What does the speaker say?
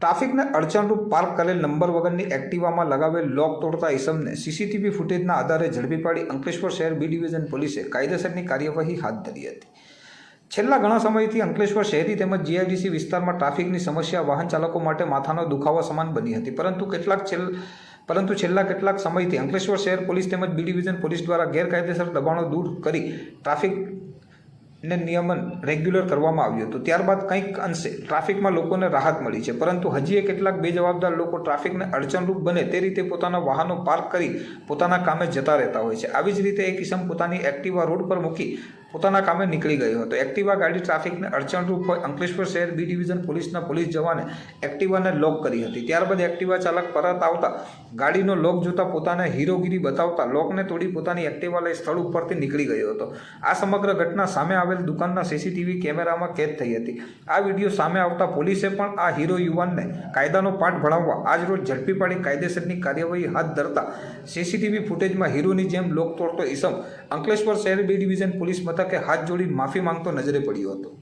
ટ્રાફિકને અડચણરૂપ પાર્ક કરેલ નંબર વગરની એક્ટિવામાં લગાવેલ લોક તોડતા ઇસમને સીસીટીવી ફૂટેજના આધારે ઝડપી પાડી અંકલેશ્વર શહેર બી ડિવિઝન પોલીસે કાયદેસરની કાર્યવાહી હાથ ધરી હતી. છેલ્લા ઘણા સમયથી અંકલેશ્વર શહેરી તેમજ જીઆઈડીસી વિસ્તારમાં ટ્રાફિકની સમસ્યા વાહન ચાલકો માટે માથાનો દુખાવો સમાન બની હતી. પરંતુ કેટલાક છેલ્, પરંતુ છેલ્લા કેટલાક સમયથી અંકલેશ્વર શહેર પોલીસ તેમજ બી ડિવિઝન પોલીસ દ્વારા ગેરકાયદેસર દબાણો દૂર કરી ટ્રાફિક ને નિયમન રેગ્યુલર કરવામાં આવ્યું હતું. ત્યારબાદ કંઈક અંશે ટ્રાફિકમાં લોકોને રાહત મળી છે. પરંતુ હજીએ કેટલાક બેજવાબદાર લોકો ટ્રાફિકને અડચણરૂપ બને તે રીતે પોતાના વાહનો પાર્ક કરી પોતાના કામે જતા રહેતા હોય છે. આવી જ રીતે એક કિસમ પોતાની એક્ટિવા રોડ પર મૂકી પોતાના કામે નીકળી ગયો હતો. એક્ટિવા ગાડી ટ્રાફિકને અડચણરૂપ હોય, અંકલેશ્વર શહેર બી ડિવિઝન પોલીસના પોલીસ જવાને એક્ટિવાને લોક કરી હતી. ત્યારબાદ એક્ટિવા ચાલક પરત આવતા ગાડીનો લોક જોતા પોતાને હીરોગીરી બતાવતા લોકને તોડી પોતાની એક્ટિવા લઈ સ્થળ ઉપરથી નીકળી ગયો હતો. આ સમગ્ર ઘટના સામે આવેલ દુકાનના સીસીટીવી કેમેરામાં કેદ થઈ હતી. આ વીડિયો સામે આવતા પોલીસે પણ આ હીરો યુવાનને કાયદાનો પાઠ ભણાવવા આજરોજ ઝડપી પાડી કાયદેસરની કાર્યવાહી હાથ ધરતા સીસીટીવી ફૂટેજમાં હીરોની જેમ લોક તોડતો ઈસમ અંકલેશ્વર શહેર બી ડિવિઝન પોલીસ મથકે હાથ જોડી માફી માંગતો નજરે પડ્યો હતો.